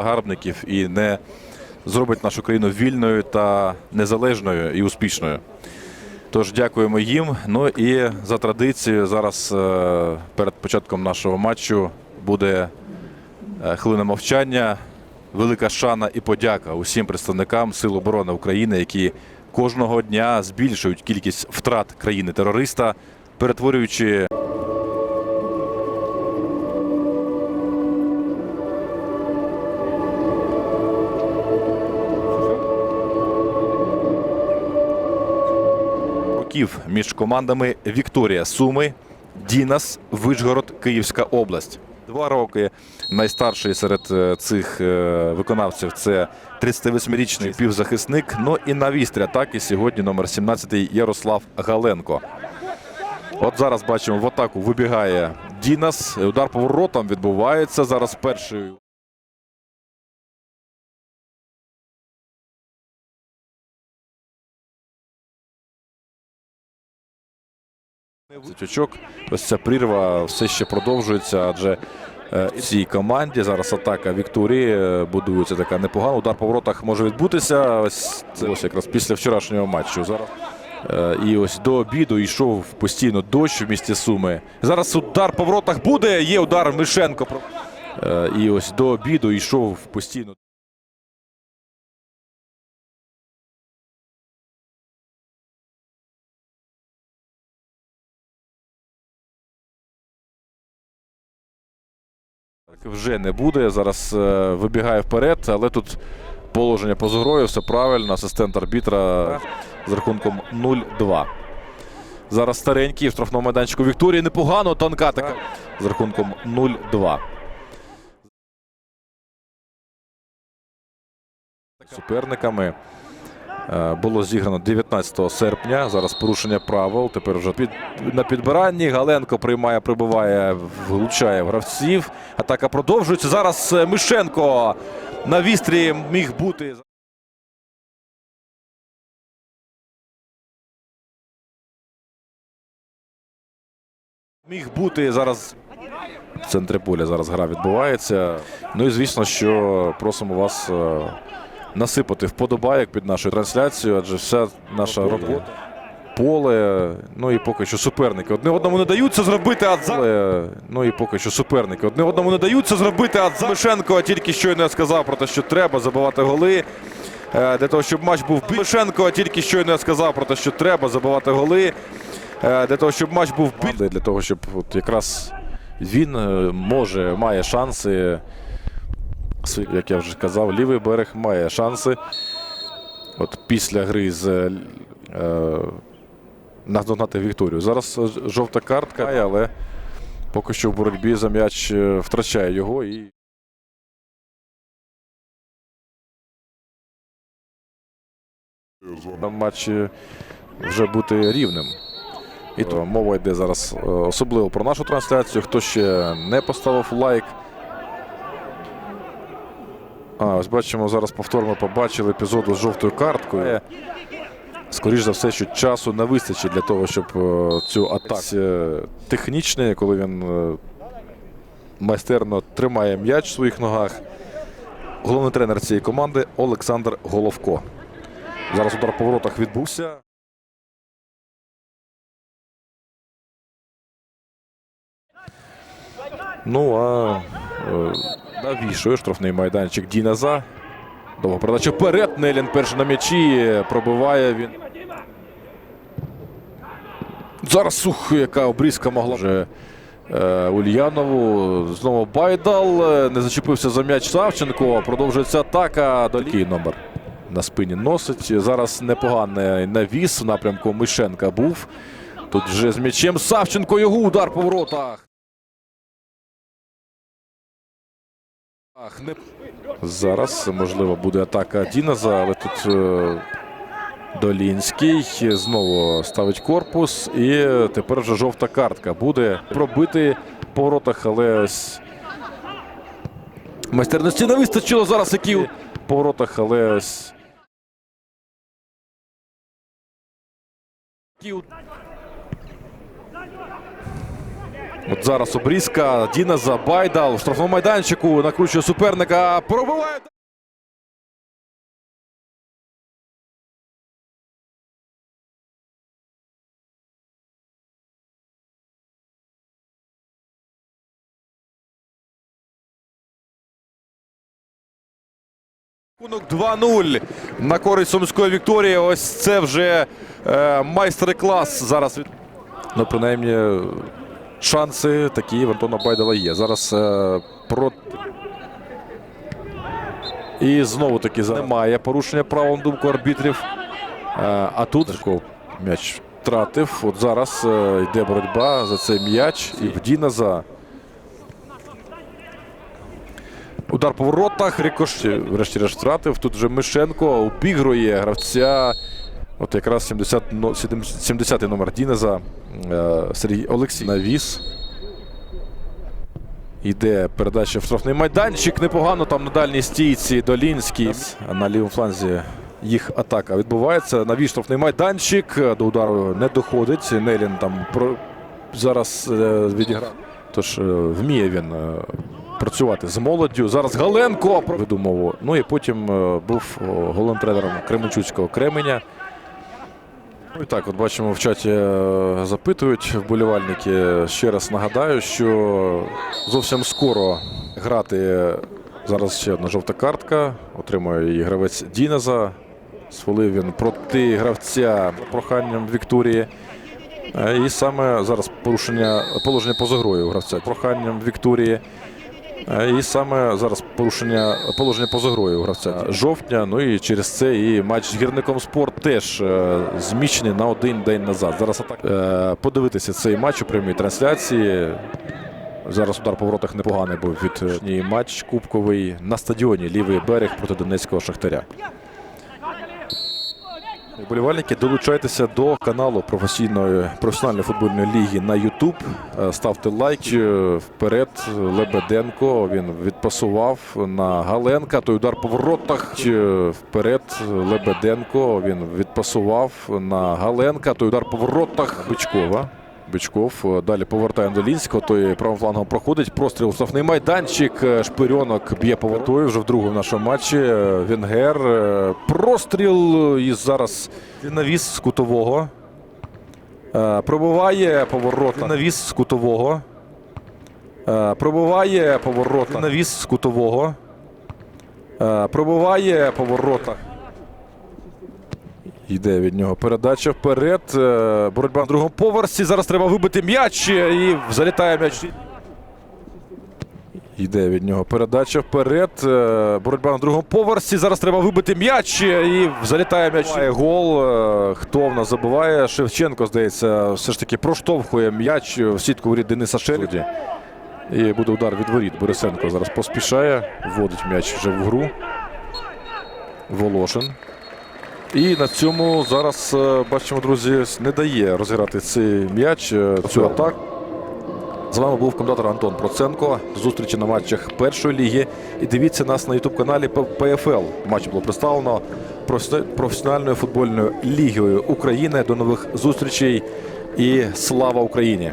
загарбників і не зробить нашу країну вільною та незалежною і успішною. Тож дякуємо їм. Ну і за традицією зараз е, перед початком нашого матчу буде е, хвилина мовчання. Велика шана і подяка усім представникам Сил оборони України, які кожного дня збільшують кількість втрат країни-терориста, перетворюючи років між командами Вікторія Суми, Дінас, Вишгород, Київська область. Два роки найстарший серед е, цих е, виконавців це 38-річний півзахисник. Ну і на вістрі атаки сьогодні номер 17 Ярослав Галенко. От зараз бачимо, в атаку вибігає Дінас. Удар поворотом відбувається. Зараз перший Очок. Ось ця прірва все ще продовжується, адже е, в цій команді зараз атака Вікторії е, будується така непогана. Удар по воротах може відбутися. Ось це ось якраз після вчорашнього матчу. Зараз е, і ось до обіду йшов постійно дощ в місті Суми. Зараз удар по воротах буде. Є удар Мишенко. Е, І ось до обіду йшов постійно. Вже не буде. Зараз е, вибігає вперед, але тут положення по зброю, все правильно. Асистент арбітра з рахунком 0-2. Зараз старенький в штрафному майданчику Вікторії. Непогано, тонка така з рахунком 0-2. Суперниками було зіграно 19 серпня. Зараз порушення правил. Тепер вже під, на підбиранні. Галенко приймає, прибиває, влучає гравців. Атака продовжується. Зараз е, Мишенко на вістрі міг бути. Міг бути зараз в центрі поля. Зараз гра відбувається. Ну і звісно, що просимо вас е, насипати вподобайок під нашу трансляцію, адже вся наша робота. Поле, ну і поки що суперники. Одне одному не дають це зробити, а ну і поки що суперники. Одне одному не дають це зробити, а за Мишенко тільки щойно сказав про те, що треба забивати голи. Е, Для того, щоб матч був Мишенко тільки щойно сказав про те, що треба забивати голи. Е, Для того, щоб матч був більший, для того, щоб от якраз він е, може, має шанси. Як я вже казав, лівий берег має шанси. От після гри з е, е, наздогнати Вікторію. Зараз е, жовта картка, але поки що в боротьбі за м'яч е, втрачає його і. На матчі вже бути рівним. І то мова йде зараз е, особливо про нашу трансляцію. Хто ще не поставив лайк. А, ось бачимо, зараз повторно побачили епізоду з жовтою карткою. Скоріше за все, що часу не вистачить для того, щоб е, цю атаку Е, технічне, коли він е, майстерно тримає м'яч в своїх ногах. Головний тренер цієї команди Олександр Головко. Зараз удар по воротах відбувся. Ну а е, навішує штрафний майданчик Діназа. Довга передача вперед. Нелін перший на м'ячі. Пробиває він. Зараз сух, яка обрізка могла вже е, Ульянову. Знову Байдал. Е, Не зачепився за м'яч Савченко. Продовжується атака. Такий номер на спині носить. Зараз непоганий навіс в напрямку Мишенка був. Тут вже з м'ячем Савченко його удар по воротах. Зараз можливо буде атака Діназа, але тут е, Долінський знову ставить корпус. І тепер вже жовта картка буде пробити по воротах, але ось майстерності не вистачило зараз, які у- по воротах, але ось. які у- От зараз обрізка. Діназа Байдал в штрафному майданчику накручує суперника. Пробиває. Рахунок 2-0 на користь Сумської Вікторії. Ось це вже е, майстер-клас зараз. Ну, принаймні, шанси такі в Антона Байдала є. Зараз е, проти. І знову таки немає порушення правил на думку арбітрів. Е, а тут м'яч втратив. От зараз е, йде боротьба за цей м'яч. І в Діназа. Удар по воротах. Рикош, врешті-решт втратив. Тут вже Мишенко обігрує гравця. От якраз 70, но- 70 номер Дінеза. Е, Сергій Олексій навіс. Йде передача в штрафний майданчик. Непогано там на дальній стійці Долінський. На лівому фланзі їх атака відбувається. Навіс штрафний майданчик. До удару не доходить. Нелін там про... зараз е, відіграв. Тож е, вміє він працювати з молоддю. Зараз Галенко веду мову. Ну і потім був о, головним тренером Кременчуцького Кременя. Ну і так, от бачимо в чаті е, запитують вболівальники. Ще раз нагадаю, що зовсім скоро грати зараз ще одна жовта картка. Отримує її гравець Дінеза. Свалив він проти гравця проханням Вікторії. Е, І саме зараз порушення положення поза грою гравця проханням Вікторії. Е, І саме зараз порушення положення поза грою гравця жовтня. Ну і через це і матч з гірником спорт теж е, зміщений на один день назад. Зараз атак е, подивитися цей матч у прямій трансляції. Зараз удар по воротах непоганий був від матч кубковий на стадіоні лівий берег проти Донецького Шахтаря. Вболівальники, долучайтеся до каналу професійної професіональної футбольної ліги на YouTube. Е, Ставте лайк. Е, Вперед Лебеденко. Він відпасував на Галенка. Той удар по воротах. Е, Вперед Лебеденко. Він відпасував на Галенка. Той удар по воротах. Бичкова. Бичков далі повертає до Лінського, той правим флангом проходить. Простріл штрафний майданчик. Шпирьонок б'є поворотою вже в нашому матчі. Е, Венгер. е, Простріл і зараз навіс з кутового. Е, Пробиває поворота. Навіс з кутового. Е, Пробиває поворота. Навіс з кутового. Е, Пробиває поворота. Йде від нього передача вперед. Е, Боротьба на другому поверсі. Зараз треба вибити м'яч і залітає м'яч. Йде від нього передача вперед. Е, Боротьба на другому поверсі. Зараз треба вибити м'яч і залітає м'яч. Гол. Е, Хто в нас забиває? Шевченко, здається, все ж таки проштовхує м'яч в сітку воріт Дениса Шелуді. І буде удар від воріт. Борисенко зараз поспішає. Вводить м'яч вже в гру. Волошин. І на цьому зараз е, бачимо, друзі, не дає розіграти цей м'яч, е, цю атаку. З вами був коментатор Антон Проценко. Зустрічі на матчах першої ліги. І дивіться нас на ютуб каналі ПФЛ. Матч було представлено професіональною футбольною лігою України. До нових зустрічей і слава Україні!